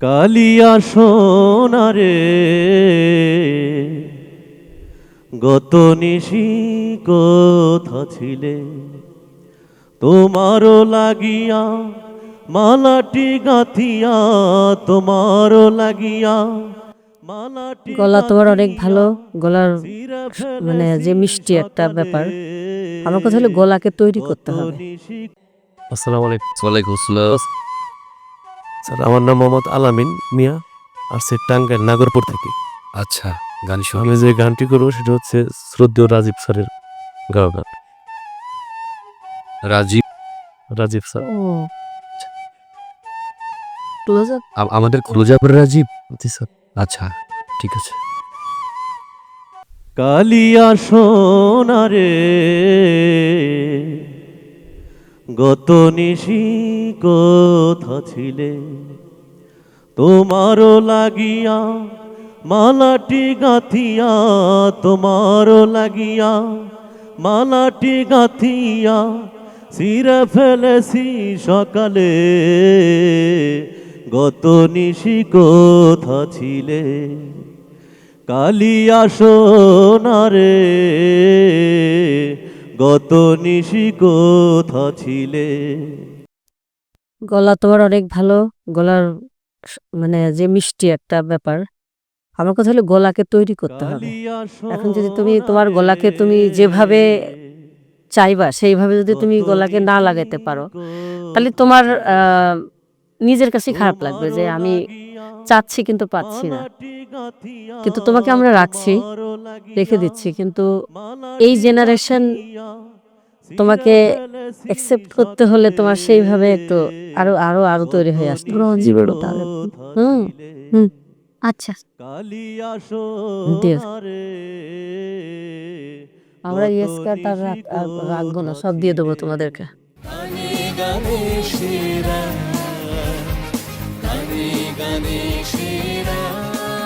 কালিয়া সোনারে গত নিশি কোথা ছিলে? তোমারও লাগিয়া মালাটি গাথিয়া তোমারও লাগিয়া মালাটি গলা তোমার অনেক ভালো। গলার মানে যে মিষ্টি একটা ব্যাপার। আমার কথা হলো গলাকে তৈরি করতে হবে। আসসালামু আলাইকুম। ওয়ালাইকুম আসসালাম। স্যার আমার নাম মোহাম্মদ আলামিন মিয়া আর সে টাঙ্গাইল নাগরপুর থেকে। আচ্ছা গান শুনি আমি যে গানটি করব সেটা হচ্ছে শ্রদ্ধেয় রাজীব স্যারের গাওয়া গান। রাজীব? রাজীব স্যার। ও ক্লোজ আপ আমাদের ক্লোজাপ রাজীব? জি স্যার। আচ্ছা ঠিক আছে। কালিয়া সোনারে গত নিশি কোথা ছিলে? তোমারও লাগিয়া মালাটি গাথিয়া, তোমারও লাগিয়া মালাটি গাথিয়া সিরে ফেলেছি সকালে। গত নিশি কোথা ছিলে? কালিয়া সোনারে গত নিশি কোথা ছিলে? গলা তোমার অনেক ভালো গলার মানে যে মিষ্টি একটা ব্যাপার। আমার কথা হলো গলাকে তৈরি করতে হবে। এখন যদি তুমি তোমার গলাকে তুমি যেভাবে চাইবা সেইভাবে যদি তুমি গলাকে না লাগাতে পারো তাহলে তোমার আহ, নিজের কাছে খারাপ লাগবে যে আমি চাচ্ছি কিন্তু পাচ্ছি না। কিন্তু তোমাকে আমরা রাখছি রেখে দিচ্ছি কিন্তু এই জেনারেশন তোমাকে অ্যাকসেপ্ট করতে হলে তোমার সেইভাবে একটু আরও আরও আরও তৈরি হয়ে আসতে। জীবন হুম হুম আচ্ছা। আমরা ইয়েস কার্ড আর রাখ- আর রাখব না সব দিয়ে দেবো তোমাদেরকে।